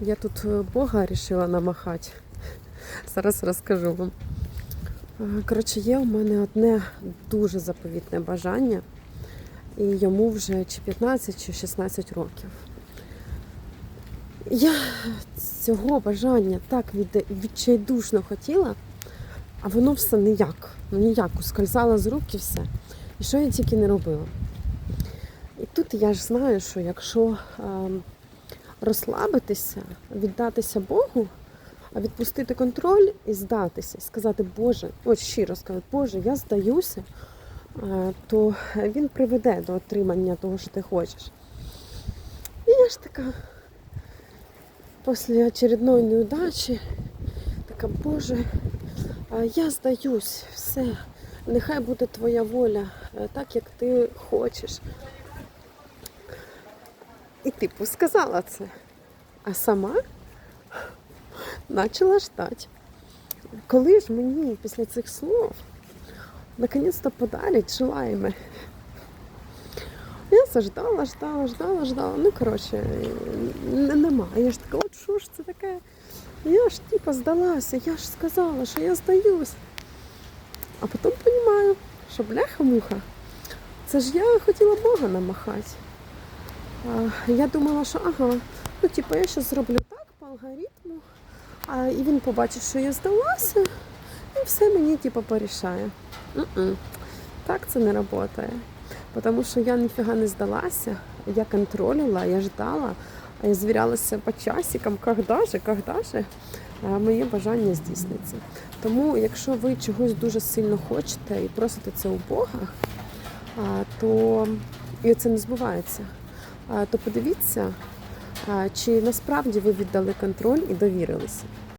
Я тут е, Бога вирішила намахати. Зараз розкажу вам. Е, Коротше, є у мене одне дуже заповітне бажання, і йому вже чи 15, чи 16 років. Я цього бажання так від, відчайдушно хотіла, а воно все ніяк, ну ніяк ускользало з рук і все. І що я тільки не робила. І тут я ж знаю, що якщо ем, розслабитися, віддатися Богу, а відпустити контроль і здатися, сказати, Боже, от щиро сказати, Боже, я здаюся, то Він приведе до отримання того, що ти хочеш. І я ж така, після очередної неудачі, така, Боже, я здаюсь, все, нехай буде твоя воля, е, так як ти хочеш. І типу сказала це. А сама почала ждати. Коли ж мені після цих слов наконець-то подарять желаєме. Я все ждала, ждала, ждала, ждала. Ну, коротше, не- нема. Я ж така, от що ж це таке? Я ж типу здалася, я ж сказала, що я здаюсь. А потім розумію, що бляха-муха. Це ж я хотіла Бога намахати. Я думала, що ага, ну типу, я зараз зроблю так по алгоритму, а, і він побачить, що я здалася, і все мені типу, порішає. М-м. Так це не працює. Тому що я ніфіга не здалася, я контролювала, я ждала, а я звірялася по часикам, когда же, когда же моє бажання здійсниться. Тому, якщо ви чогось дуже сильно хочете і просите це у Бога, то і це не збувається то подивіться, чи насправді ви віддали контроль і довірилися.